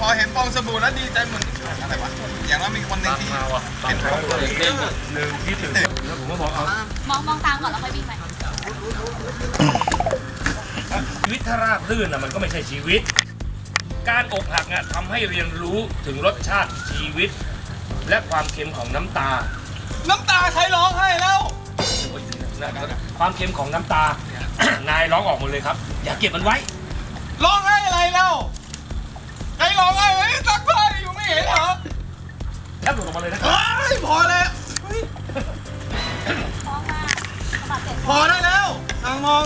พอเห็นฟองสบู่แล้วดีใจเหมือนอะไรวะอย่างว่ามีคนหนึ่งที่เห็นฟองสบู่ลืมคิดถึงแล้วผมก็บอกเอามองมองตามก่อนแล้วค่อยวิ่งไปชีวิตถ้าราบรื่นนะมันก็ไม่ใช่ชีวิต การอกหักเนี่ยทำให้เรียนรู้ถึงรสชาติชีวิต และความเค็มของน้ำตา น้ำตาใครร้องไห้แล้วนะครับความเค็มของน้ำตานายร้องออกหมดเลยครับ อย่าเก็บมันไว้ร้องไห้อะไรแล้ว ใครร้องไห้ไว้ซักผ้าอยู่ไม่เห็นเหรอแทบหลุดออกมาเลยนะเฮ้ยพอแล้วเฮ้ยมองมาสะบัดเสร็จพอได้แล้วทางมอง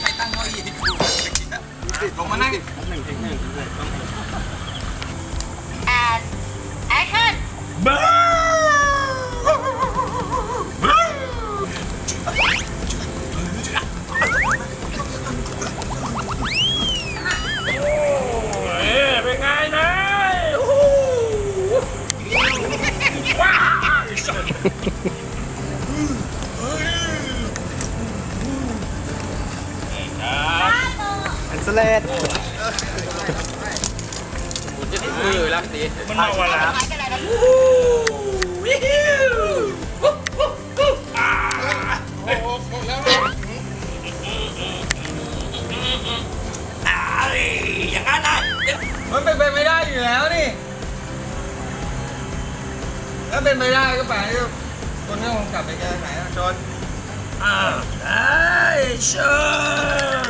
ใครตั้งเก้าอี้ที่ดูลงมานั่งดิแอนแอ อันสเลดมันมาวันละอย่างนั้นนะมันเป็นไปไม่ได้อยู่แล้วนี่ ถ้าเป็นไปได้ก็ไปคนก็คงกลับไปแก้ไขอะจนอ่าได้เชิญ